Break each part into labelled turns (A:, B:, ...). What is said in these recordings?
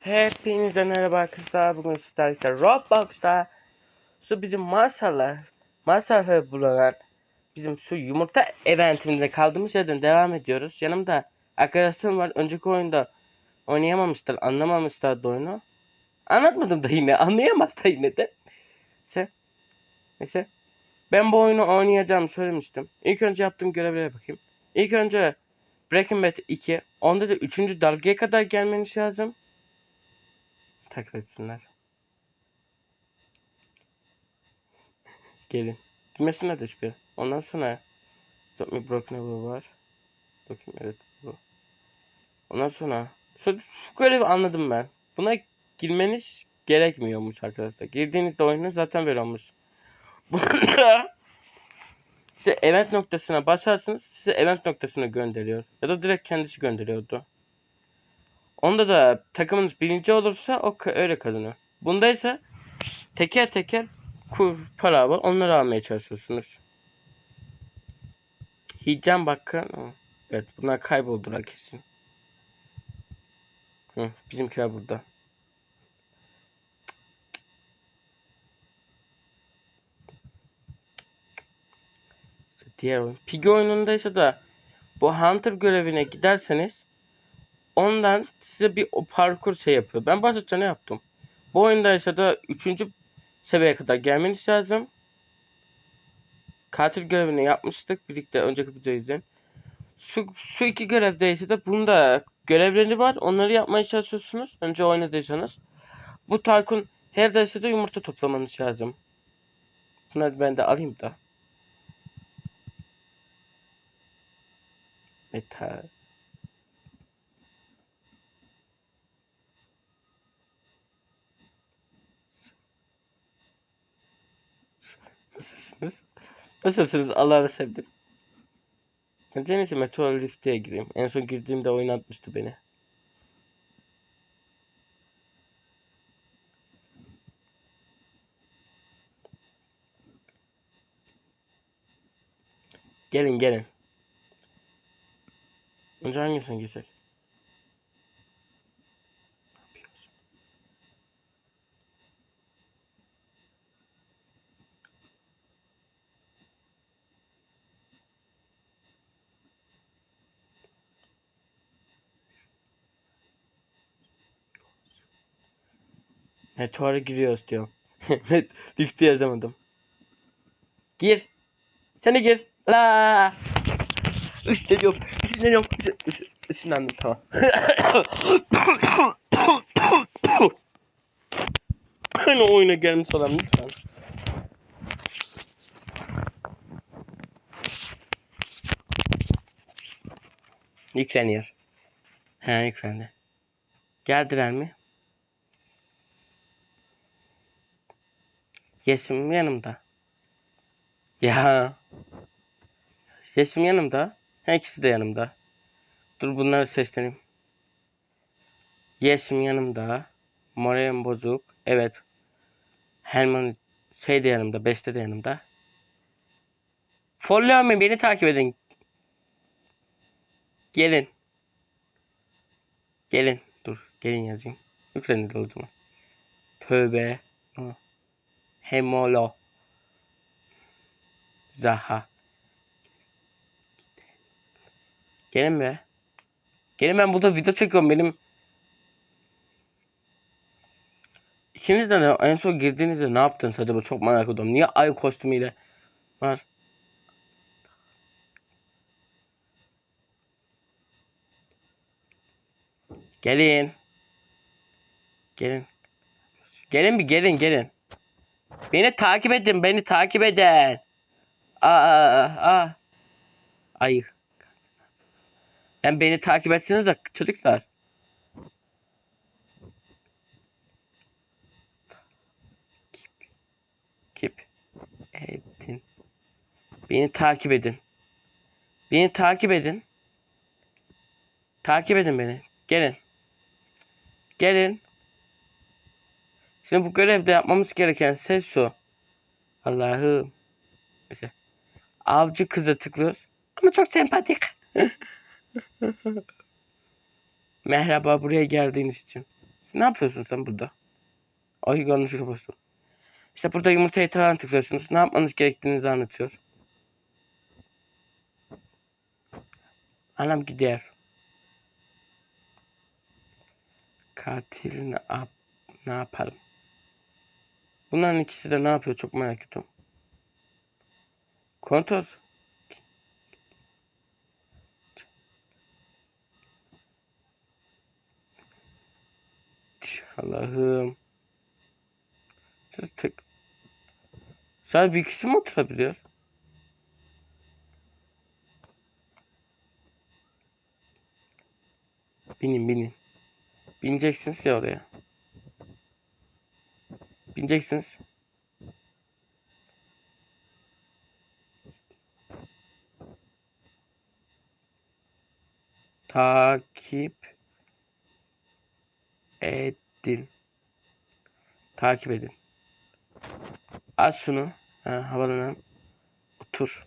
A: Hepinize merhaba arkadaşlar. Bugün sizlerle Roblox'ta şu bizim maşallah masrafı bulunan bizim şu yumurta eventimizde kaldığımız yerden devam ediyoruz. Yanımda arkadaşlarım var. Önceki oyunda oynayamamışlar, anlamamışlar oyunu. Anlatmadım da yine, anlayamaz da yine de. Neyse. Neyse. Ben bu oyunu oynayacağımı söylemiştim. İlk önce yaptığım görevlere bakayım. İlk önce Breaking Bad 2. Onda da 3. dalgaya kadar gelmeniz lazım takip etsinler. Gelin. Bilmesinler de hiçbir. Ondan sonra Stop Me Broken var. Bakayım evet bu. Ondan sonra şu görevi anladım ben. Buna girmeniz gerekmiyormuş arkadaşlar. Girdiğinizde oyunu zaten böyle olmuş. Bunda size event noktasına basarsınız size event noktasına gönderiyor. Ya da direkt kendisi gönderiyordu. Onda da takımınız birinci olursa o öyle kazanıyor. Bunda ise teker teker kur para var. Onları almaya çalışıyorsunuz. Hicam bakın. Evet bunlar kayboldular kesin. Hı, bizimkiler burada. Diğer oyun. Piggy oyunundaysa da bu Hunter görevine giderseniz ondan size bir o parkur şey yapıyor. Ben başlıca ne yaptım? Bu oyunda ise da 3. seviyeye kadar gelmeniz lazım. Katil görevini yapmıştık birlikte önceki videoyu izleyin. Şu, şu iki görevde ise de bunda görevleri var. Onları yapmaya çalışıyorsunuz. Önce oynadıysanız. Bu Tarkun her derste de yumurta toplamanız lazım. Bunları ben de alayım da. Meta. Nasılsınız? Nasılsınız? Allah'ını sevdim. Neyse Meteor Rift'e gireyim. En son girdiğimde oyun atmıştı beni. Gelin gelin. Önce hangisine girsek? Meteor'a giriyoruz diyor. Lift'i yazamadım. Gir. Sen de gir. La. Üstleniyorum. Üstleniyorum. Üstlendim tamam. Hani oyuna gelmiş olan lütfen. Yükleniyor. He yüklendi. Geldiler mi? Yesim yanımda. Ya. Yesim yanımda. Her de yanımda. Dur bunları sesleneyim. Yesim yanımda. Moralim bozuk. Evet. Helman şey de yanımda. Beste de yanımda. Follow me. Beni takip edin. Gelin. Gelin. Dur. Gelin yazayım. Yüklenir o zaman. Tövbe. Ha. Hemolo. Zaha. Gelin be. Gelin ben burada video çekiyorum benim. İkiniz de en son girdiğinizde ne yaptınız acaba çok merak ediyorum. Niye ay kostümüyle var? Gelin. Gelin. Gelin bir gelin gelin. Beni takip edin, beni takip edin. Aa, aa, aa. Ay. Ben beni takip etsiniz de çocuklar. Kip. Edin. Beni takip edin. Beni takip edin. Takip edin beni. Gelin. Gelin. Şimdi bu görevde yapmamız gereken şey şu. Allah'ım. Mesela avcı kıza tıklıyoruz. Ama çok sempatik. Merhaba buraya geldiğiniz için. Ne yapıyorsun sen burada? Ay yanlışlıkla bastım. İşte burada yumurta etrafına tıklıyorsunuz. Ne yapmanız gerektiğinizi anlatıyor. Anam gider. Katilini ne yapalım? Bunların ikisi de ne yapıyor çok merak ediyorum. Kontrol. Allah'ım. Tek. Sadece bir kişi mi oturabiliyor? Binin binin. Bineceksiniz ya oraya. Bineceksiniz. Takip edin. Takip edin. Aç şunu. Ha, havalanan. Otur.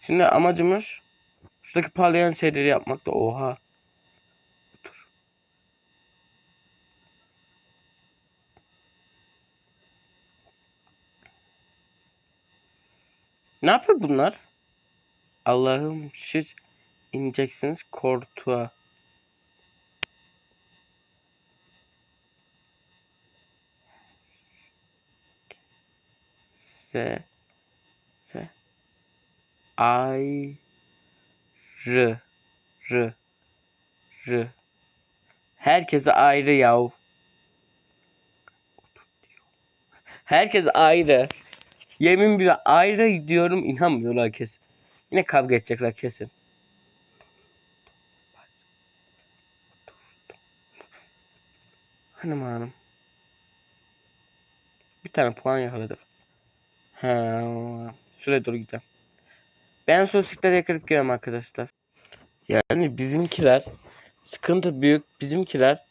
A: Şimdi amacımız şuradaki parlayan şeyleri yapmakta. Oha. Ne yapıyor bunlar? Allah'ım siz ineceksiniz kortuğa. Se se ay rı rı rı Herkese ayrı yav. Herkes ayrı. Yemin bile ayrı diyorum inanmıyorlar kesin. Yine kavga edecekler kesin. Hanım hanım. Bir tane puan yakaladık. Ha, şuraya doğru gidelim. Ben sosisleri yakarıp geliyorum arkadaşlar. Yani bizimkiler sıkıntı büyük. Bizimkiler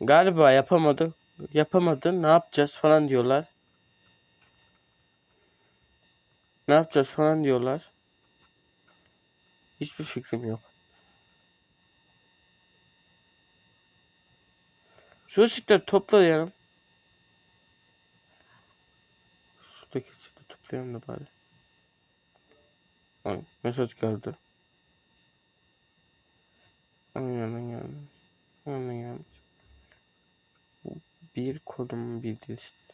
A: galiba yapamadı. Yapamadı. Ne yapacağız falan diyorlar. Ne yapacağız falan diyorlar. Hiçbir fikrim yok. Şu sütleri toplayalım. Şuradaki sütleri toplayalım da bari. Ay mesaj geldi. Aynen gelmiş. Aynen gelmiş. Bir konum bildirisi.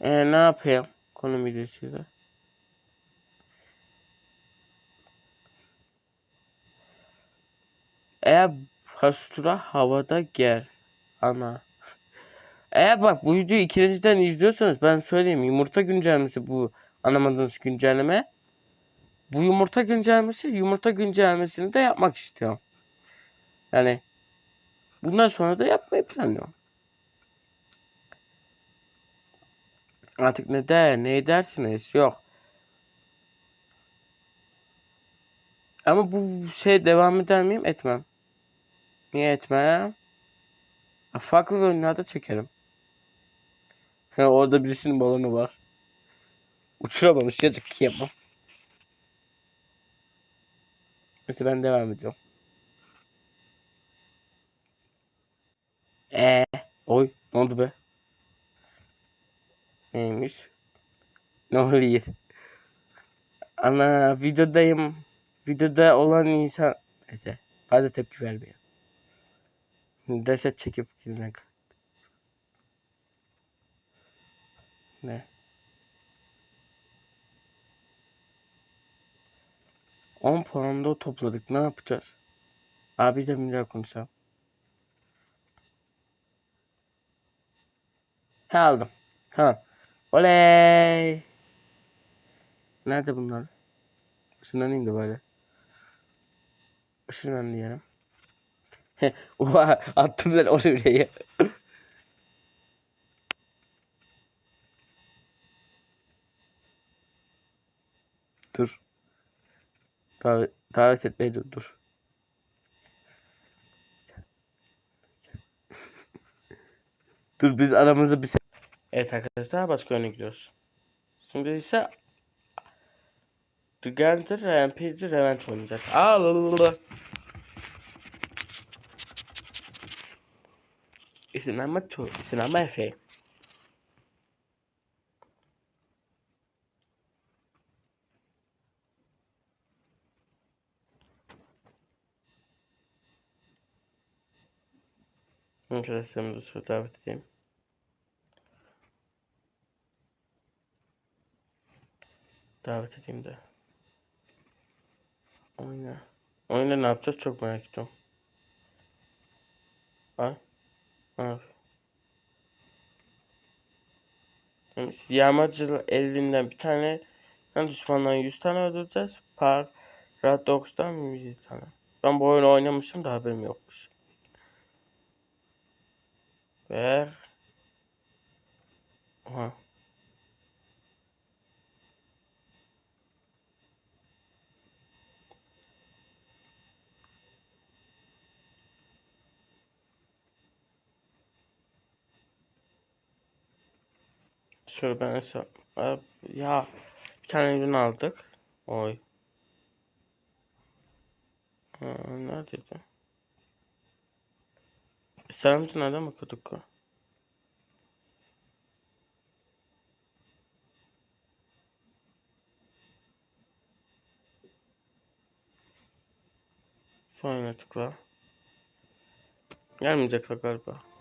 A: Ee, ne yapayım? Konum bildirisiyle. Eğer pastura havada gel. Ana. Eğer bak bu videoyu ikinciden izliyorsanız ben söyleyeyim yumurta güncellemesi bu anlamadığınız güncelleme. Bu yumurta güncellemesi yumurta güncellemesini de yapmak istiyorum. Yani bundan sonra da yapmayı planlıyorum. Artık ne der ne dersiniz yok. Ama bu şey devam eder miyim? Etmem. Niye etmem? Farklı oyunlarda çekerim. Ha, orada birisinin balonu var. Uçuramamış yazık ki yapmam. Neyse ben devam ediyorum. Ee, oy ne oldu be? Neymiş? Ne oluyor? Ana videodayım. Videoda olan insan neyse fazla tepki vermiyor. Reset çekip girmek. Ne? 10 puan da topladık. Ne yapacağız? Abi de milyar konuşalım. He aldım. Tamam. Oley. Nerede bunlar? Işınlanayım da böyle. Işınlan diyelim. Oha attım ben oraya. dur. Davet, davet etmeyi dur. dur. dur biz aramızda bir... Evet arkadaşlar başka oyuna gidiyoruz. Şimdi ise The Gunter Rampage Revenge oynayacağız. Aa, İslam'a tu, İslam'a Efe. Arkadaşlarımızı şu davet edeyim. Davet edeyim de. Oyna. Oyna ne yapacağız çok merak ediyorum. Ay. Abi. Yağmacı elinden bir tane düşmandan 100 tane öldüreceğiz. Par Radox'tan 100 tane. Ben bu oyunu oynamışım da haberim yokmuş. Ver. Aha. Şöyle ben Ya bir tane ürün aldık. Oy. Ha, neredeydi? Sarımcı nereden bakıyorduk? Sonra tıkla. Gelmeyecek galiba.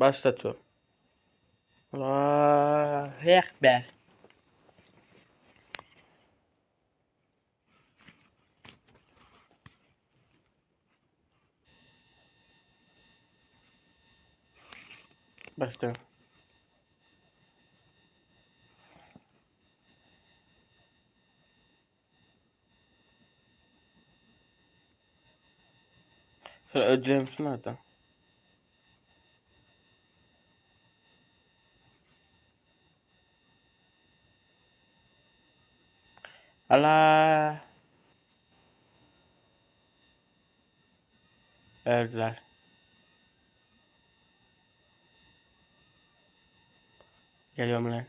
A: Başlatıyorum. Allahu Ekber. Başla. Şöyle ödülümüz nerede? Allah. Öldüler. Geliyorum lan.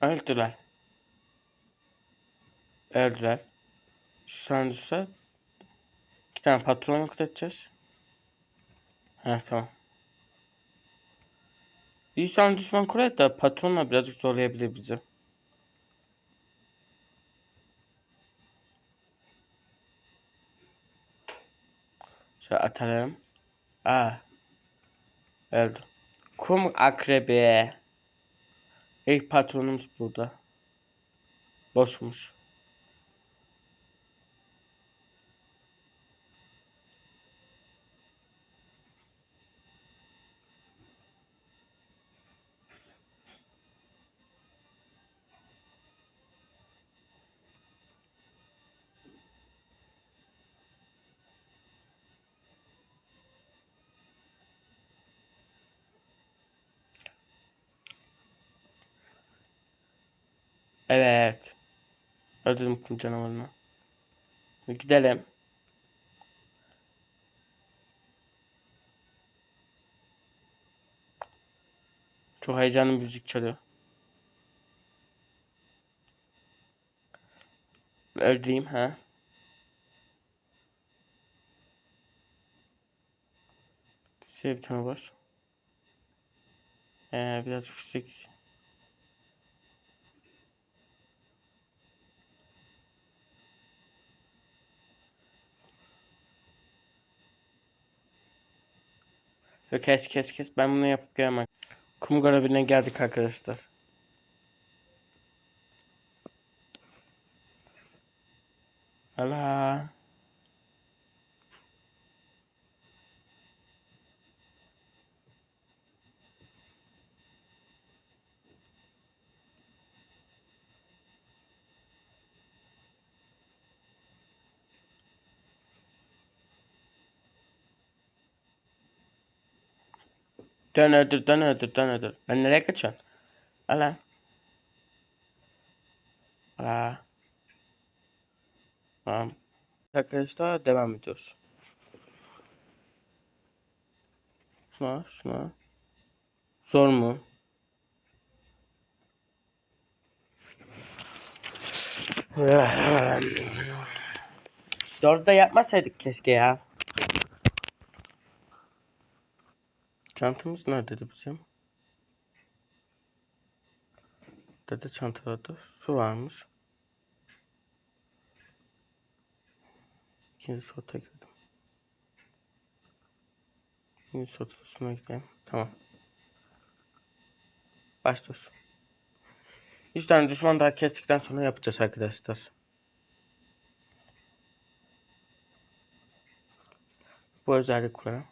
A: Öldüler. Öldüler. Şu an iki tane patron yok edeceğiz. Ha tamam. Bir tane düşman kurar da patronla birazcık zorlayabilir bizi. Şöyle atalım. Aa. Öldü. Kum akrebi. İlk patronumuz burada. Boşmuş. Evet. Öldürdüm kum canavarını. Gidelim. Çok heyecanlı müzik çalıyor. Öldüreyim ha. Şey bir tane var. Ee, biraz fizik. Yok kes kes kes. Ben bunu yapıp gelmem. Kum görevine geldik arkadaşlar. Allah. Dön öldür, dön öldür, dön öldür. Ben nereye kaçıyorsun? Ala. Ala. Tamam. Arkadaşlar devam ediyoruz. şuna, şuna. Zor mu? Da yapmasaydık keşke ya. Çantamız neredeydi bizim? Dede çantalarda su varmış. İkinci sota girdim. İkinci sota sona gidelim. Tamam. Başlıyoruz. 100 tane düşman daha kestikten sonra yapacağız arkadaşlar. Bu özellik kullanın.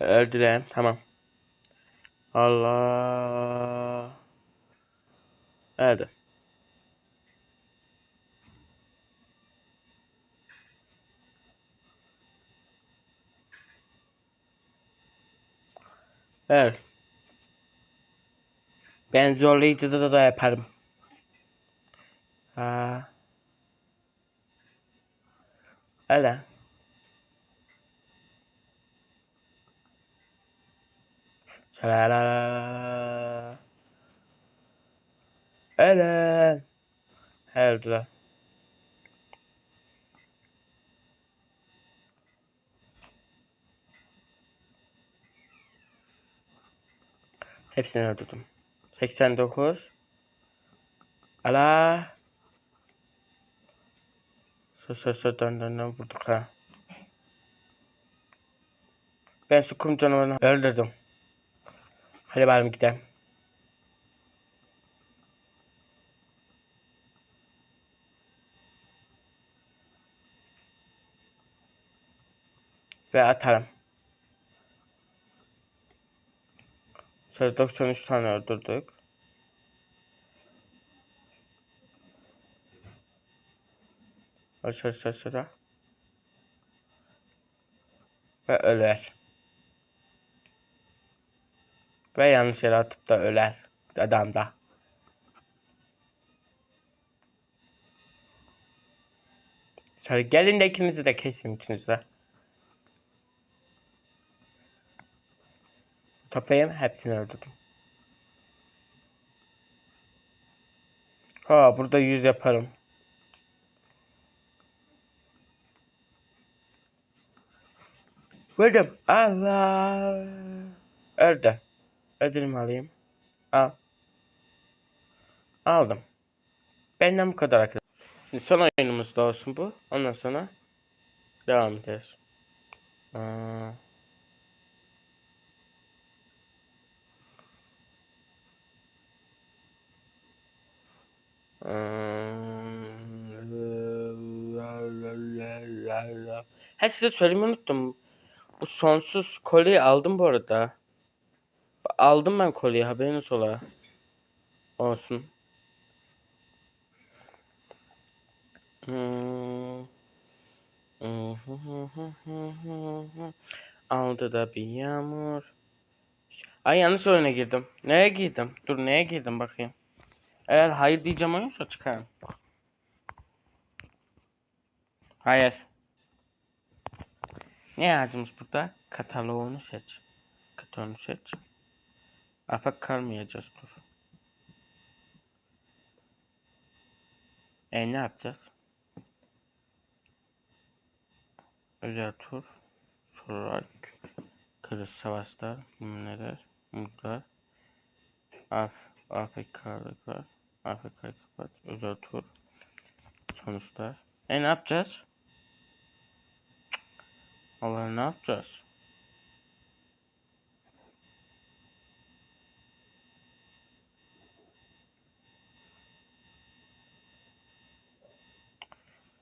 A: Öldüler. Tamam. Allah. Öldü. Evet. Ben zorlayıcıda da, da yaparım. Ha. Öyle. Şalalala. Öyle. Öldüler. Hepsini öldürdüm. 89 Ala Sö sö sö dön dön dön vurduk ha. Ben şu kum canavarını öldürdüm. Hadi bakalım gidelim. Ve atarım. Şöyle 93 tane öldürdük. Aşağı aşağı aşağı. Ve öler. Ve yanlış yere atıp da öler. Adam da. Şöyle gelin de ikinizi de kesin ikinizi de. Toplayayım hepsini öldürdüm. Ha burada 100 yaparım. Vurdum. Allah. Öldü. Ödülümü alayım. Al. Aldım. Benden bu kadar arkadaşlar. Şimdi son oyunumuz da olsun bu. Ondan sonra devam ederiz. Aa. Ha size söylemeyi unuttum. Bu sonsuz kolyeyi aldım bu arada. Aldım ben kolyeyi haberiniz ola. Olsun. Hmm. Aldı da bir yağmur. Ay yanlış oyuna girdim. Neye girdim? Dur neye girdim bakayım. Eğer hayır diyeceğim oyunsa çıkarım. Hayır. Ne yazmış burada? Kataloğunu seç. Kataloğunu seç. Afak kalmayacağız dur. E ne yapacağız? Özel tur. Sorular. Kırız savaşlar. Neler? Mutlar. Af. AFK'lıklar. AFK'yı kapat. Özel tur. Sonuçlar. E ne yapacağız? Allah ne yapacağız?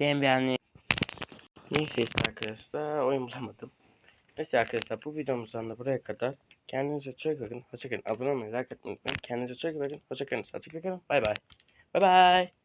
A: Ben bir anne Neyse arkadaşlar oyun bulamadım. Neyse arkadaşlar bu videomuzdan da buraya kadar. Kendinize çok bakın. Hoşçakalın. Abone olmayı, like atmayı unutmayın. Kendinize çok bakın. Hoşçakalın. Hoşçakalın. Bay bay. Bay bay.